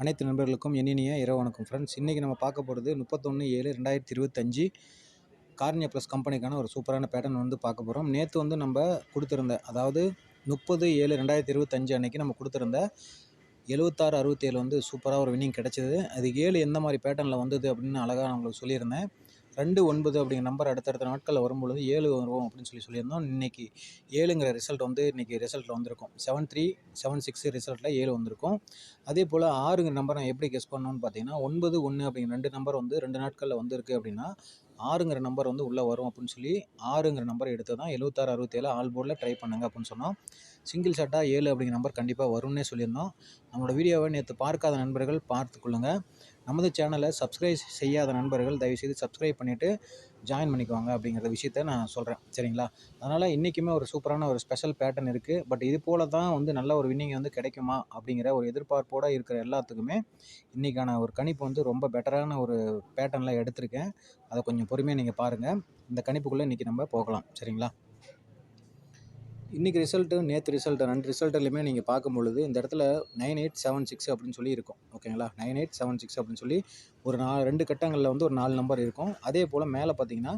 அனைத்து நண்பர்களுக்கும் இனிய இரவு வணக்கம் ஃப்ரெண்ட்ஸ் இன்றைக்கி நம்ம பார்க்க போகிறது முப்பத்தொன்று ஏழு ரெண்டாயிரத்தி இருபத்தஞ்சி கார்னியா ப்ளஸ் கம்பெனிக்கான ஒரு சூப்பரான பேட்டர்ன் வந்து பார்க்க போகிறோம் நேற்று வந்து நம்ம கொடுத்துருந்த அதாவது முப்பது ஏழு ரெண்டாயிரத்தி இருபத்தஞ்சு அன்றைக்கி நம்ம கொடுத்துருந்த எழுபத்தாறு அறுபத்தேழு வந்து சூப்பராக ஒரு வின்னிங் கிடச்சிது. அது ஏழு எந்த மாதிரி பேட்டர்னில் வந்தது அப்படின்னு அழகாக நான் உங்களுக்கு சொல்லியிருந்தேன். ரெண்டு ஒன்பது அப்படிங்கிற நம்பர் அடுத்தடுத்த நாட்களில் வரும்பொழுது ஏழு வரும் அப்படின்னு சொல்லி சொல்லியிருந்தோம். இன்றைக்கி ஏழுங்கிற ரிசல்ட் வந்து இன்றைக்கி ரிசல்ட்டில் வந்திருக்கும். செவன் த்ரீ செவன் சிக்ஸ் ரிசல்ட்டில் ஏழு வந்திருக்கும். அதே போல் ஆறுங்கிற நம்பர் நான் எப்படி கெஸ் பண்ணோன்னு பார்த்தீங்கன்னா ஒன்பது ஒன்று அப்படிங்கிற ரெண்டு நம்பர் வந்து ரெண்டு நாட்களில் வந்திருக்கு அப்படின்னா ஆறுங்கிற நம்பர் வந்து உள்ளே வரும் அப்படின்னு சொல்லி ஆறுங்கிற நம்பர் எடுத்து தான் எழுபத்தாறு அறுபத்தேழு ஆல் போர்டில் ட்ரை பண்ணுங்க அப்படின்னு சொன்னோம். சிங்கிள் ஷாட்டாக ஏழு அப்படிங்கிற நம்பர் கண்டிப்பாக வரும்னே சொல்லியிருந்தோம். நம்மளோட வீடியோவை நேற்று பார்க்காத நண்பர்கள் பார்த்துக்கொள்ளுங்கள் நமது சேனலை சப்ஸ்கிரைப் செய்யாத நண்பர்கள் தயவுசெய்து சப்ஸ்கிரைப் பண்ணிவிட்டு ஜாயின் பண்ணிக்குவாங்க அப்படிங்கிற விஷயத்த நான் சொல்கிறேன் சரிங்களா? அதனால் இன்றைக்குமே ஒரு சூப்பரான ஒரு ஸ்பெஷல் பேட்டர்ன் இருக்குது பட் இது போல தான் வந்து நல்ல ஒரு வின்னிங் வந்து கிடைக்குமா அப்படிங்கிற ஒரு எதிர்பார்ப்போடு இருக்கிற எல்லாத்துக்குமே இன்றைக்கான ஒரு கணிப்பு வந்து ரொம்ப பெட்டரான ஒரு பேட்டர்னில் எடுத்திருக்கேன். அதை கொஞ்சம் பொறுமையாக நீங்கள் பாருங்கள் இந்த கணிப்புக்குள்ளே இன்றைக்கி நம்ம போகலாம். சரிங்களா? இன்றைக்கி ரிசல்ட்டு நேற்று ரிசல்ட்டு ரெண்டு ரிசல்ட்டுலையுமே நீங்கள் பார்க்கும் பொழுது இந்த இடத்துல நைன் எயிட் செவன் சிக்ஸ் அப்படின்னு சொல்லி இருக்கும். ஓகேங்களா நைன் எயிட் செவன் சிக்ஸ் அப்படின்னு சொல்லி ஒரு நாலு ரெண்டு கட்டங்களில் வந்து ஒரு நாலு நம்பர் இருக்கும். அதே போல் மேலே பார்த்தீங்கன்னா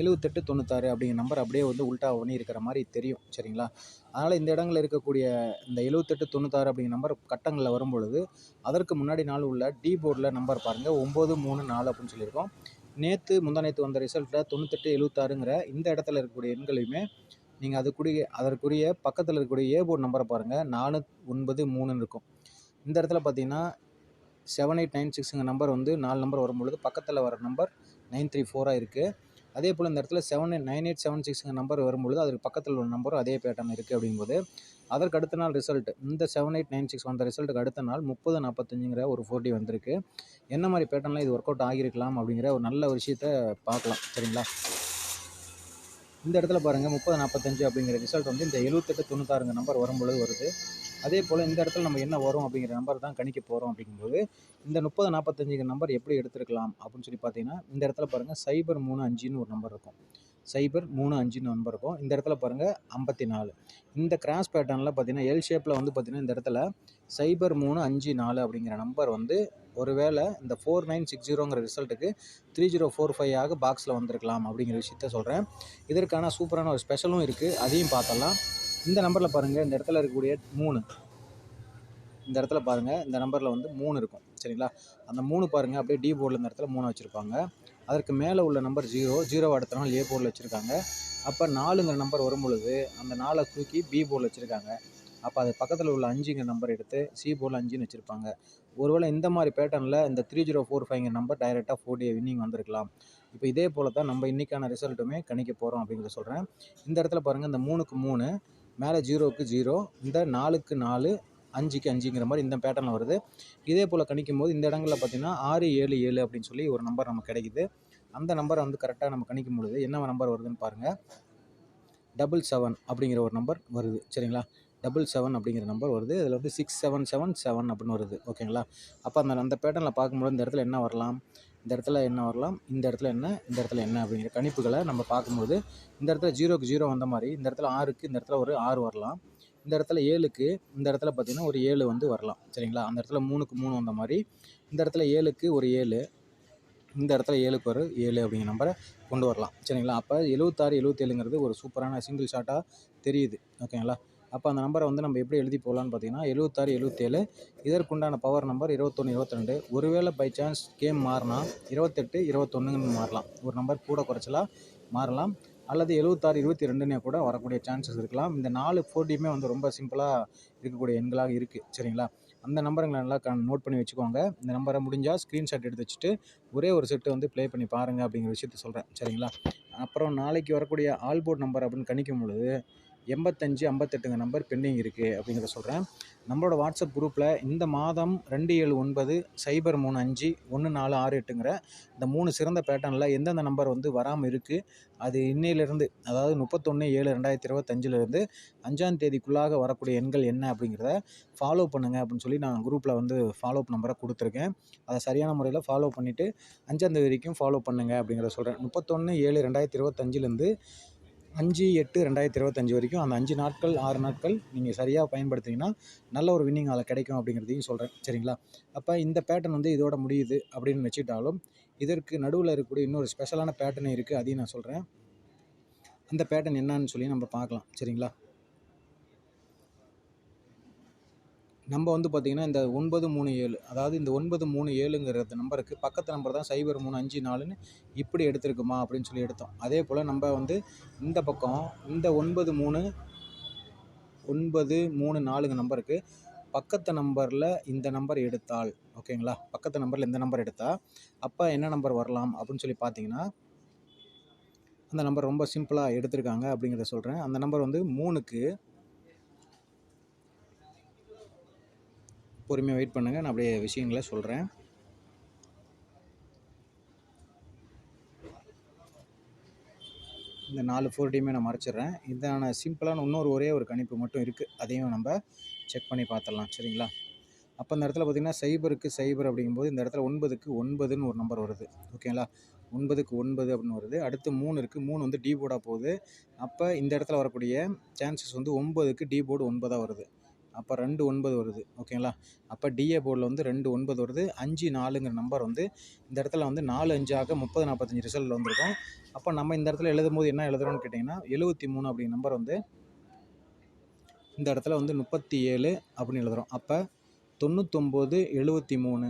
எழுபத்தெட்டு தொண்ணூத்தாறு அப்படிங்கிற நம்பர் அப்படியே வந்து உல்ட்டா பண்ணி இருக்கிற மாதிரி தெரியும். சரிங்களா? அதனால் இந்த இடங்களில் இருக்கக்கூடிய இந்த எழுபத்தெட்டு தொண்ணூத்தாறு அப்படிங்கிற நம்பர் கட்டங்களில் வரும்பொழுது அதற்கு முன்னாடி நாள் உள்ள டி போர்டில் நம்பர் பாருங்கள் ஒம்பது மூணு நாலு அப்படின்னு சொல்லியிருக்கோம். நேற்று முந்தா நேற்று வந்த ரிசல்ட்டில் தொண்ணூத்தெட்டு எழுபத்தாறுங்கிற இந்த இடத்துல இருக்கக்கூடிய எண்களையுமே நீங்கள் அதுக்குரிய அதற்குரிய பக்கத்தில் இருக்கக்கூடிய ஏ போர்டு நம்பரை பாருங்கள் நாலு ஒன்பது மூணுன்னு இருக்கும். இந்த இடத்துல பார்த்தீங்கன்னா செவன் எயிட் நைன் சிக்ஸுங்க நம்பர் வந்து நாலு நம்பர் வரும்பொழுது பக்கத்தில் வர நம்பர் நைன் த்ரீ ஃபோராக இருக்குது அதே போல் இந்த இடத்துல seven eight nine eight seven சிக்ஸுங்க number வரும்பொழுது அதுக்கு பக்கத்தில் உள்ள நம்பரும் அதே பேட்டர்ன் இருக்குது அப்படிங்கும்போது அதற்கு அடுத்த நாள் ரிசல்ட் இந்த செவன் எயிட் நைன் சிக்ஸ் வந்த ரிசல்ட்டுக்கு அடுத்த நாள் முப்பது நாற்பத்தஞ்சுங்கிற ஒரு ஃபோர்டி வந்திருக்கு. என்ன மாதிரி பேட்டர்னில் இது ஒர்க் அவுட் ஆகியிருக்கலாம் அப்படிங்கிற ஒரு நல்ல விஷயத்த பார்க்கலாம். சரிங்களா? இந்த இடத்துல பாருங்கள் முப்பது நாற்பத்தஞ்சு அப்படிங்கிற ரிசல்ட் வந்து இந்த எழுபத்தெட்டு தொண்ணூத்தாறுங்க நம்பர் வரும்பொழுது வருது. அதே போல் இந்த இடத்துல நம்ம என்ன வரும் அப்படிங்கிற நம்பர் தான் கணிக்க போகிறோம் அப்படிங்கும்போது இந்த முப்பது நாற்பத்தஞ்சுங்கிற நம்பர் எப்படி எடுத்துருக்கலாம் அப்படின்னு சொல்லி பார்த்தீங்கன்னா இந்த இடத்துல பாருங்கள் சைபர் மூணு அஞ்சுன்னு ஒரு நம்பர் இருக்கும். சைபர் மூணு அஞ்சுன்னு நம்பர் இருக்கும். இந்த இடத்துல பாருங்கள் ஐம்பத்தி நாலு இந்த கிராஸ் பேட்டர்னில் பார்த்தீங்கன்னா எல் ஷேப்பில் வந்து பார்த்திங்கன்னா இந்த இடத்துல சைபர் மூணு அஞ்சு நாலு அப்படிங்கிற நம்பர் வந்து ஒருவேளை இந்த ஃபோர் நைன் சிக்ஸ் ஜீரோங்கிற ரிசல்ட்டுக்கு த்ரீ ஜீரோ ஃபோர் ஃபைவ் ஆக பாக்ஸில் வந்திருக்கலாம் அப்படிங்கிற விஷயத்த சொல்கிறேன் இதற்கான சூப்பரான ஒரு ஸ்பெஷலும் இருக்குது அதையும் பார்த்தலாம் இந்த நம்பரில் பாருங்கள் இந்த இடத்துல இருக்கக்கூடிய மூணு. இந்த இடத்துல பாருங்கள் இந்த நம்பரில் வந்து மூணு இருக்கும். சரிங்களா? அந்த மூணு பாருங்கள் அப்படியே டி போர்டில் இந்த இடத்துல மூணு வச்சுருப்பாங்க. அதற்கு மேலே உள்ள நம்பர் ஜீரோ ஜீரோ அடுத்த நாள் ஏ போர்டில் வச்சுருக்காங்க. அப்போ நாலுங்கிற நம்பர் வரும் பொழுது அந்த நாலை தூக்கி பி போர்டில் வச்சுருக்காங்க. அப்போ அது பக்கத்தில் உள்ள அஞ்சுங்கிற நம்பர் எடுத்து சி போர்டில் அஞ்சுன்னு வச்சுருப்பாங்க. ஒருவேளை இந்த மாதிரி பேட்டர்னில் இந்த த்ரீ ஜீரோ ஃபோர் ஃபைவ்ங்கிற நம்பர் டைரெக்டாக ஃபோர்டி வின்னிங் வந்திருக்கலாம். இப்போ இதே போல் தான் நம்ம இன்றைக்கான ரிசல்ட்டுமே கணிக்க போகிறோம் அப்படிங்கிறத சொல்கிறேன் இந்த இடத்துல பாருங்கள் இந்த மூணுக்கு மூணு மேலே ஜீரோவுக்கு ஜீரோ இந்த நாலுக்கு நாலு அஞ்சுக்கு அஞ்சுங்கிற மாதிரி இந்த பேட்டர்னில் வருது. இதே போல் கணிக்கும் போது இந்த இடங்களில் பார்த்திங்கன்னா ஆறு ஏழு ஏழு அப்படின்னு சொல்லி ஒரு நம்பர் நமக்கு கிடைக்குது. அந்த நம்பரை வந்து கரெக்டாக நம்ம கணிக்கும் பொழுது என்ன நம்பர் வருதுன்னு பாருங்கள் டபுள் செவன் அப்படிங்கிற ஒரு நம்பர் வருது. சரிங்களா? டபுள் செவன் அப்படிங்கிற நம்பர் வருது இதில் வந்து சிக்ஸ் செவன் செவன் செவன் அப்படின்னு வருது ஓகேங்களா அப்போ அந்த அந்த பேட்டர்னில் பார்க்கும்போது இந்த இடத்துல என்ன வரலாம் இந்த இடத்துல என்ன வரலாம் இந்த இடத்துல என்ன இந்த இடத்துல என்ன அப்படிங்கிற கணிப்புகளை நம்ம பார்க்கும்போது இந்த இடத்துல ஜீரோக்கு ஜீரோ வந்த மாதிரி இந்த இடத்துல ஆறுக்கு இந்த இடத்துல ஒரு ஆறு வரலாம் இந்த இடத்துல ஏழுக்கு இந்த இடத்துல பார்த்திங்கன்னா ஒரு ஏழு வந்து வரலாம் சரிங்களா அந்த இடத்துல மூணுக்கு மூணு வந்த மாதிரி இந்த இடத்துல ஏழுக்கு ஒரு ஏழு இந்த இடத்துல ஏழுக்கு ஒரு ஏழு அப்படிங்கிற நம்பரை கொண்டு வரலாம் சரிங்களா அப்போ எழுபத்தாறு எழுபத்தேழுங்கிறது ஒரு சூப்பரான சிங்கிள் ஷாட்டாக தெரியுது ஓகேங்களா அப்போ அந்த நம்பரை வந்து நம்ம எப்படி எழுதி போகலான்னு பார்த்தீங்கன்னா எழுபத்தாறு எழுபத்தேழு இதற்குண்டான பவர் நம்பர் இருபத்தொன்று இருபத்திரெண்டு ஒருவேளை பை சான்ஸ் கேம் மாறினா இருபத்தெட்டு இருபத்தொன்னுங்கன்னு மாறலாம். ஒரு நம்பர் கூட குறைச்சலாக மாறலாம். அல்லது எழுபத்தாறு இருபத்தி ரெண்டுனே கூட வரக்கூடிய சான்சஸ் இருக்கலாம். இந்த நாலு போட்டியுமே வந்து ரொம்ப சிம்பிளாக இருக்கக்கூடிய எண்களாக இருக்குது சரிங்களா? அந்த நம்பருங்களை நல்லா க நோட் பண்ணி வச்சுக்கோங்க. இந்த நம்பரை முடிஞ்சால் ஸ்க்ரீன்ஷாட் எடுத்து வச்சுட்டு ஒரே ஒரு செட்டு வந்து ப்ளே பண்ணி பாருங்கள் அப்படிங்கிற விஷயத்த சொல்கிறேன் சரிங்களா? அப்புறம் நாளைக்கு வரக்கூடிய ஆல் போர்ட் நம்பர் அப்படின்னு கணிக்கும் பொழுது எண்பத்தஞ்சு ஐம்பத்தெட்டுங்க நம்பர் பெண்டிங் இருக்குது அப்படிங்கிறத சொல்கிறேன் நம்மளோட வாட்ஸ்அப் குரூப்பில் இந்த மாதம் ரெண்டு ஏழு ஒன்பது சைபர் மூணு அஞ்சு ஒன்று நாலு ஆறு எட்டுங்கிற இந்த மூணு சிறந்த பேட்டர்னில் எந்தெந்த நம்பர் வந்து வராமல் இருக்குது அது இன்னையிலேருந்து அதாவது முப்பத்தொன்று ஏழு ரெண்டாயிரத்தி இருபத்தஞ்சிலேருந்து அஞ்சாம் தேதிக்குள்ளாக வரக்கூடிய எண்கள் என்ன அப்படிங்கிறத ஃபாலோ பண்ணுங்கள் அப்படின்னு சொல்லி நான் குரூப்பில் வந்து ஃபாலோ நம்பரை கொடுத்துருக்கேன். அதை சரியான முறையில் ஃபாலோ பண்ணிவிட்டு அஞ்சாந்தேதி வரைக்கும் ஃபாலோ பண்ணுங்கள் அப்படிங்கிறத சொல்கிறேன் முப்பத்தொன்று ஏழு ரெண்டாயிரத்தி இருபத்தஞ்சிலேருந்து அஞ்சு எட்டு ரெண்டாயிரத்தி இருபத்தஞ்சி வரைக்கும் அந்த அஞ்சு நாட்கள் ஆறு நாட்கள் நீங்கள் சரியாக பயன்படுத்திங்கன்னா நல்ல ஒரு வின்னிங் அதில் கிடைக்கும் அப்படிங்கிறதையும் சொல்கிறேன் சரிங்களா? அப்போ இந்த பேட்டர்ன் வந்து இதோட முடியுது அப்படின்னு வச்சுட்டாலும் இதற்கு நடுவில் இருக்கக்கூடிய இன்னொரு ஸ்பெஷலான பேட்டர்ன் இருக்குது அதையும் நான் சொல்கிறேன் அந்த பேட்டர்ன் என்னன்னு சொல்லி நம்ம பார்க்கலாம். சரிங்களா? நம்ம வந்து பார்த்திங்கன்னா இந்த ஒன்பது மூணு ஏழு அதாவது இந்த ஒன்பது மூணு ஏழுங்கிற நம்பருக்கு பக்கத்து நம்பர் தான் சைபர் மூணு அஞ்சு நாலுன்னு இப்படி எடுத்திருக்குமா அப்படின்னு சொல்லி எடுத்தோம். அதே போல் நம்ம வந்து இந்த பக்கம் இந்த ஒன்பது மூணு ஒன்பது மூணு நாலுங்க நம்பருக்கு பக்கத்து நம்பரில் இந்த நம்பர் எடுத்தால் ஓகேங்களா பக்கத்து நம்பரில் இந்த நம்பர் எடுத்தால் அப்போ என்ன நம்பர் வரலாம் அப்படின்னு சொல்லி பார்த்தீங்கன்னா அந்த நம்பர் ரொம்ப சிம்பிளாக எடுத்திருக்காங்க அப்படிங்கிறத சொல்கிறேன் அந்த நம்பர் வந்து மூணுக்கு பொறுமையாக வெயிட் பண்ணுங்கள் நான் அப்படியே விஷயங்களை சொல்கிறேன் இந்த நாலு ஃபோர்டையுமே நான் மறைச்சிடுறேன். இதான சிம்பிளான இன்னொரு ஒரே ஒரு கணிப்பு மட்டும் இருக்குது அதையும் நம்ம செக் பண்ணி பார்த்துடலாம். சரிங்களா? அப்போ இந்த இடத்துல பார்த்திங்கன்னா சைபருக்கு சைபர் அப்படிங்கும்போது இந்த இடத்துல ஒன்பதுக்கு ஒன்பதுன்னு ஒரு நம்பர் வருது. ஓகேங்களா ஒன்பதுக்கு ஒன்பது அப்படின்னு வருது. அடுத்து மூணு இருக்குது மூணு வந்து டி போர்டாக போகுது. அப்போ இந்த இடத்துல வரக்கூடிய சான்சஸ் வந்து ஒம்பதுக்கு டி போர்டு ஒன்பதாக வருது. அப்போ ரெண்டு ஒன்பது வருது ஓகேங்களா? அப்போ டிஏ போர்டில் வந்து ரெண்டு ஒன்பது வருது அஞ்சு நாலுங்கிற நம்பர் வந்து இந்த இடத்துல வந்து நாலு அஞ்சாக முப்பது நாற்பத்தஞ்சு ரிசல்ட் வந்திருக்கும். அப்போ நம்ம இந்த இடத்துல எழுதும் போது என்ன எழுதுறோம்னு கேட்டிங்கன்னா எழுபத்தி மூணு அப்படிங்கிற நம்பர் வந்து இந்த இடத்துல வந்து முப்பத்தி ஏழு அப்படின்னு எழுதுகிறோம் அப்போ தொண்ணூத்தொம்பது எழுபத்தி மூணு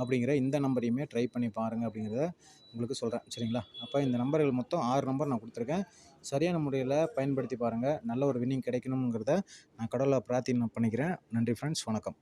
அப்படிங்கிற இந்த நம்பரையுமே ட்ரை பண்ணி பாருங்கள் அப்படிங்கிறத உங்களுக்கு சொல்கிறேன் சரிங்களா? அப்போ இந்த நம்பர்கள் மொத்தம் ஆறு நம்பர் நான் கொடுத்துருக்கேன். சரியான முறையில் பயன்படுத்தி பாருங்கள் நல்ல ஒரு வின்னிங் கிடைக்கணுங்கிறத நான் கடவுளை பிரார்த்தனை பண்ணிக்கிறேன். நன்றி ஃப்ரெண்ட்ஸ் வணக்கம்.